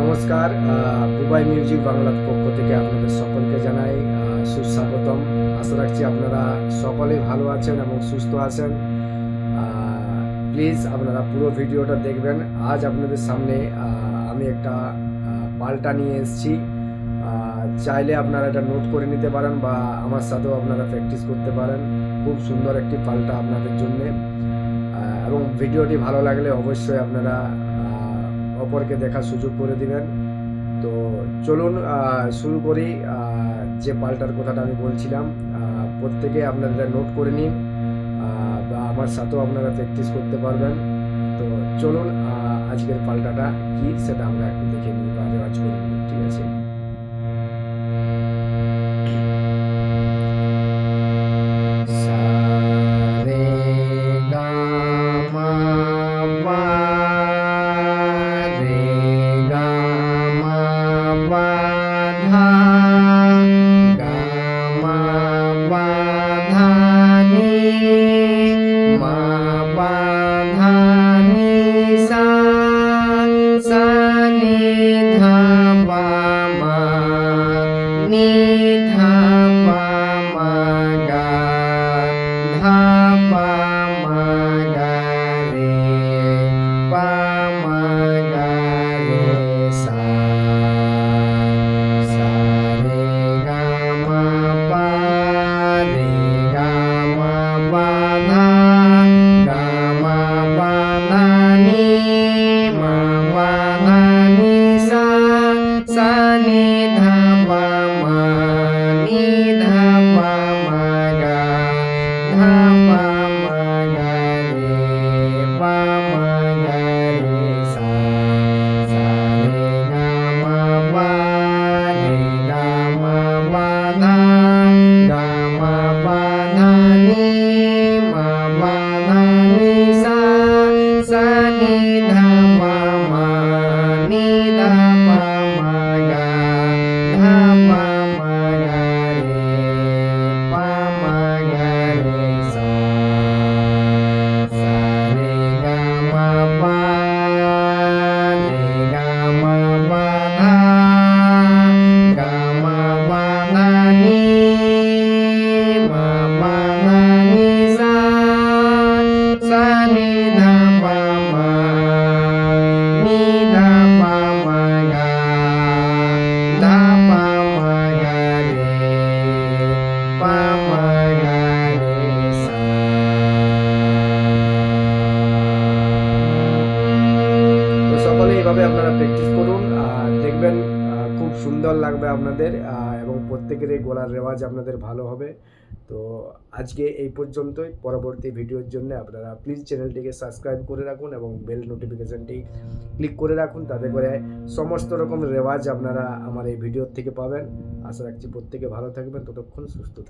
নমস্কার বুবাই মিউজিক বাংলার পক্ষ থেকে আপনাদের সকলকে জানাই সুস্বাগতম। আশা রাখছি আপনারা সকলে ভালো আছেন এবং সুস্থ আছেন। প্লিজ আপনারা পুরো ভিডিওটা দেখবেন। আজ আপনাদের সামনে আমি একটা পাল্টা নিয়ে এসেছি। চাইলে আপনারা এটা নোট করে নিতে পারেন বা আমার সাথেও আপনারা প্র্যাকটিস করতে পারেন। খুব সুন্দর একটি পাল্টা আপনাদের জন্যে। এবং ভিডিওটি ভালো লাগলে অবশ্যই আপনারা অপরকে দেখার সুযোগ করে দিবেন তো চলুন শুরু করি। যে পাল্টার কথাটা আমি বলছিলাম প্রত্যেকে আপনারা এটা নোট করে নিন বা আমার সাথেও আপনারা প্র্যাকটিস করতে পারবেন। তো চলুন আজকের পাল্টাটা কী সেটা আমরা একটু দেখে নিই বা রেওয়াজ করে নিই, ঠিক আছে? หากามาวาทานิมา Amén. তো সকলে এইভাবে আপনারা প্র্যাকটিস করুন দেখবেন খুব সুন্দর লাগবে আপনাদের এবং প্রত্যেকের এই গলার রেওয়াজ আপনাদের ভালো হবে। তো আজকে এই পর্যন্তই। পরবর্তী ভিডিওর জন্য আপনারা প্লিজ চ্যানেলটিকে সাবস্ক্রাইব করে রাখুন এবং বেল নোটিফিকেশনটি ক্লিক করে রাখুন। তাতে করে সমস্ত রকম রেওয়াজ আপনারা আমার এই ভিডিওর থেকে পাবেন। আশা রাখছি প্রত্যেকে ভালো থাকবেন। ততক্ষণ সুস্থ থাকবেন।